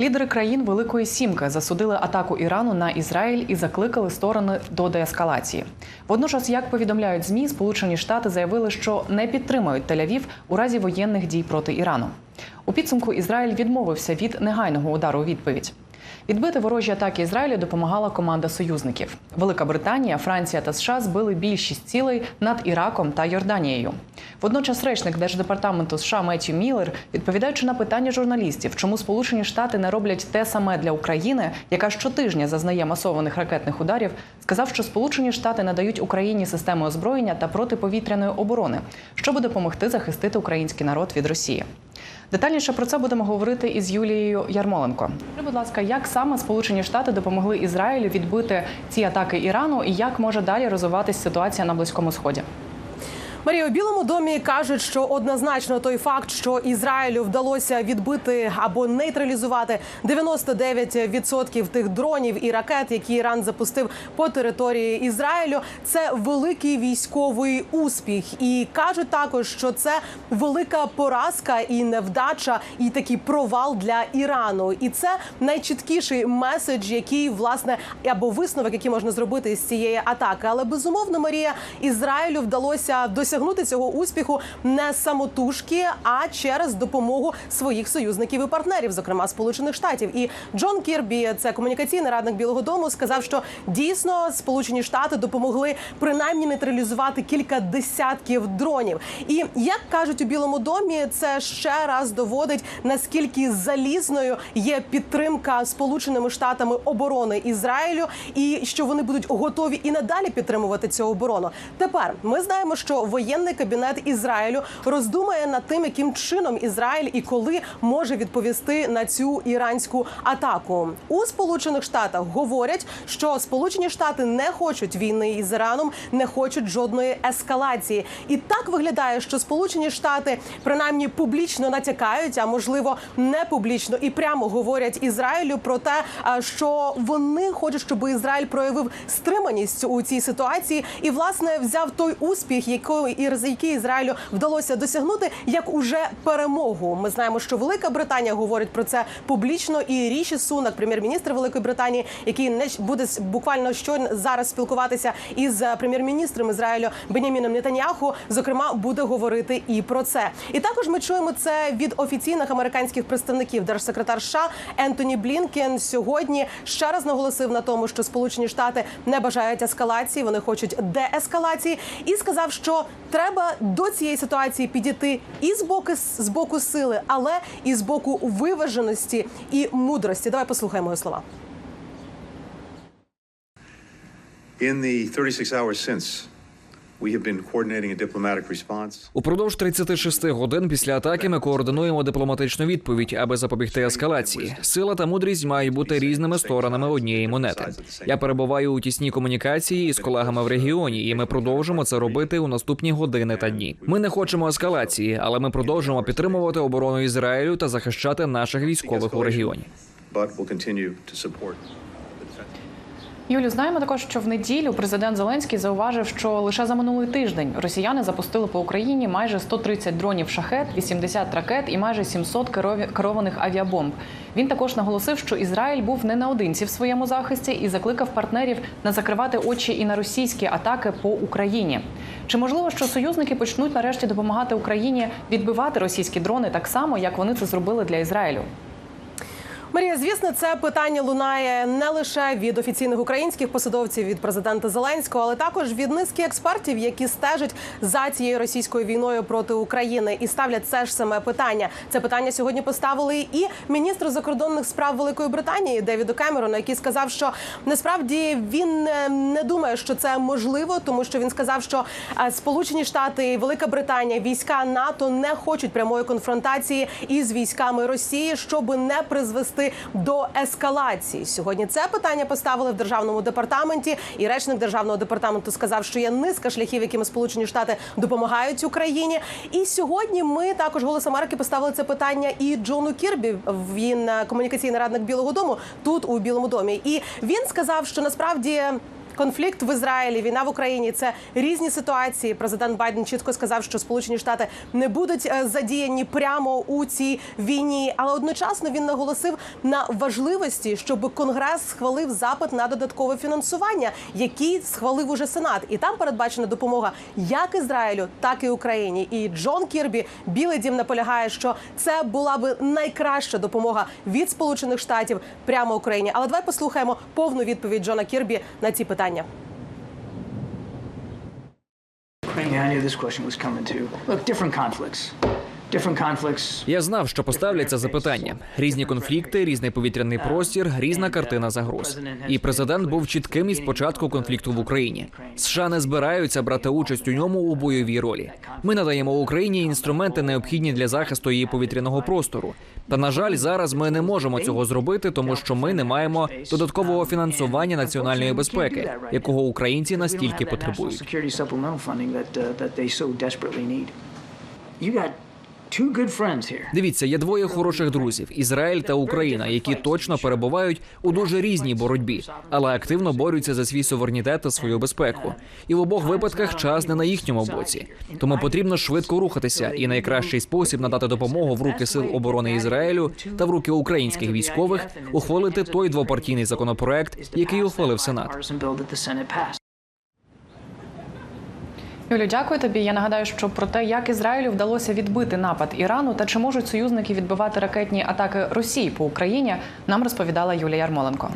Лідери країн Великої Сімки засудили атаку Ірану на Ізраїль і закликали сторони до деескалації. Водночас, як повідомляють змі, Сполучені Штати заявили, що не підтримають Тель-Авів у разі воєнних дій проти Ірану. У підсумку Ізраїль відмовився від негайного удару у відповідь. Відбити ворожі атаки Ізраїлю допомагала команда союзників. Велика Британія, Франція та США збили більшість цілей над Іраком та Йорданією. Водночас, речник держдепартаменту США Меттью Міллер, відповідаючи на питання журналістів, чому Сполучені Штати не роблять те саме для України, яка щотижня зазнає масованих ракетних ударів, сказав, що Сполучені Штати надають Україні системи озброєння та протиповітряної оборони, щоб допомогти захистити український народ від Росії. Детальніше про це будемо говорити із Юлією Ярмоленко. Будь ласка, як саме Сполучені Штати допомогли Ізраїлю відбити ці атаки Ірану, і як може далі розвиватися ситуація на близькому сході? Марія у Білому домі кажуть, що однозначно той факт, що Ізраїлю вдалося відбити або нейтралізувати 99% тих дронів і ракет, які Іран запустив по території Ізраїлю, це великий військовий успіх. І кажуть також, що це велика поразка і невдача, і такий провал для Ірану. І це найчіткіший меседж, який власне або висновок, який можна зробити з цієї атаки. Але безумовно, Марія Ізраїлю вдалося досягнути цього успіху не самотужки, а через допомогу своїх союзників і партнерів, зокрема Сполучених Штатів. І Джон Кірбі, це комунікаційний радник Білого Дому, сказав, що дійсно Сполучені Штати допомогли принаймні нейтралізувати кілька десятків дронів. І як кажуть у Білому домі, це ще раз доводить наскільки залізною є підтримка Сполученими Штатами оборони Ізраїлю, і що вони будуть готові і надалі підтримувати цю оборону. Тепер ми знаємо, що воєнний кабінет Ізраїлю роздумає над тим, яким чином Ізраїль і коли може відповісти на цю іранську атаку. У Сполучених Штатах говорять, що Сполучені Штати не хочуть війни із Іраном, не хочуть жодної ескалації. І так виглядає, що Сполучені Штати принаймні публічно натякають, а можливо не публічно і прямо говорять Ізраїлю про те, що вони хочуть, щоб Ізраїль проявив стриманість у цій ситуації і власне взяв той успіх, який який Ізраїлю вдалося досягнути, як уже перемогу. Ми знаємо, що Велика Британія говорить про це публічно, і Ріші Сунак, прем'єр-міністр Великої Британії, який не буде буквально щойно зараз спілкуватися із е, прем'єр-міністром Ізраїлю Беняміном Нетаньяху, зокрема, буде говорити і про це. І також ми чуємо це від офіційних американських представників. Держсекретар США Ентоні Блінкен сьогодні ще раз наголосив на тому, що Сполучені Штати не бажають ескалації, вони хочуть деескалації, і сказав, що треба до цієї ситуації підійти і з боку з боку сили, але і з боку виваженості і мудрості. Давай послухаємо його слова. In the 36 hours since, Упродовж 36 годин після атаки ми координуємо дипломатичну відповідь, аби запобігти ескалації. Сила та мудрість мають бути різними сторонами однієї монети. Я перебуваю у тісній комунікації із колегами в регіоні, і ми продовжимо це робити у наступні години та дні. Ми не хочемо ескалації, але ми продовжимо підтримувати оборону Ізраїлю та захищати наших військових у регіоні. Юлю, знаємо також, що в неділю президент Зеленський зауважив, що лише за минулий тиждень росіяни запустили по Україні майже 130 дронів шахет, 80 ракет і майже 700 керованих авіабомб. Він також наголосив, що Ізраїль був не наодинці в своєму захисті і закликав партнерів не закривати очі і на російські атаки по Україні. Чи можливо, що союзники почнуть нарешті допомагати Україні відбивати російські дрони так само, як вони це зробили для Ізраїлю? Марія, звісно, це питання лунає не лише від офіційних українських посадовців від президента Зеленського, але також від низки експертів, які стежать за цією російською війною проти України і ставлять це ж саме питання. Це питання сьогодні поставили і міністр закордонних справ Великої Британії Девіду Кемерону, який сказав, що насправді він не, думає, що це можливо, тому що він сказав, що е, Сполучені Штати, Велика Британія, війська НАТО не хочуть прямої конфронтації із військами Росії, щоб не призвести до ескалації. Сьогодні це питання поставили в державному департаменті, і речник державного департаменту сказав, що є низка шляхів, якими Сполучені Штати допомагають Україні. І сьогодні ми також голос Америки поставили це питання і Джону Кірбі. Він е, комунікаційний радник Білого Дому тут у Білому домі. І він сказав, що насправді конфлікт в Ізраїлі, війна в Україні це різні ситуації. Президент Байден чітко сказав, що Сполучені Штати не будуть е, задіяні прямо у цій війні, але одночасно він наголосив на важливості, щоб Конгрес схвалив запит на додаткове фінансування, який схвалив уже Сенат, і там передбачена допомога як Ізраїлю, так і Україні. І Джон Кірбі, Білий Дім наполягає, що це була би найкраща допомога від Сполучених Штатів прямо Україні. Але давай послухаємо повну відповідь Джона Кірбі на ці питання. Ukraine, I knew this question was coming too. Look, different conflicts. Я знав, що поставляться запитання: різні конфлікти, різний повітряний простір, різна картина загроз. І президент був чітким із початку конфлікту в Україні. США не збираються брати участь у ньому у бойовій ролі. Ми надаємо Україні інструменти, необхідні для захисту її повітряного простору. Та на жаль, зараз ми не можемо цього зробити, тому що ми не маємо додаткового фінансування національної безпеки, якого українці настільки потребують. Дивіться, є двоє хороших друзів Ізраїль та Україна, які точно перебувають у дуже різній боротьбі, але активно борються за свій суверенітет та свою безпеку. І в обох випадках час не на їхньому боці. Тому потрібно швидко рухатися. І найкращий спосіб надати допомогу в руки сил оборони Ізраїлю та в руки українських військових ухвалити той двопартійний законопроект, який ухвалив Сенат. Юлю, дякую тобі. Я нагадаю, що про те, як Ізраїлю вдалося відбити напад Ірану та чи можуть союзники відбивати ракетні атаки Росії по Україні, нам розповідала Юлія Ярмоленко.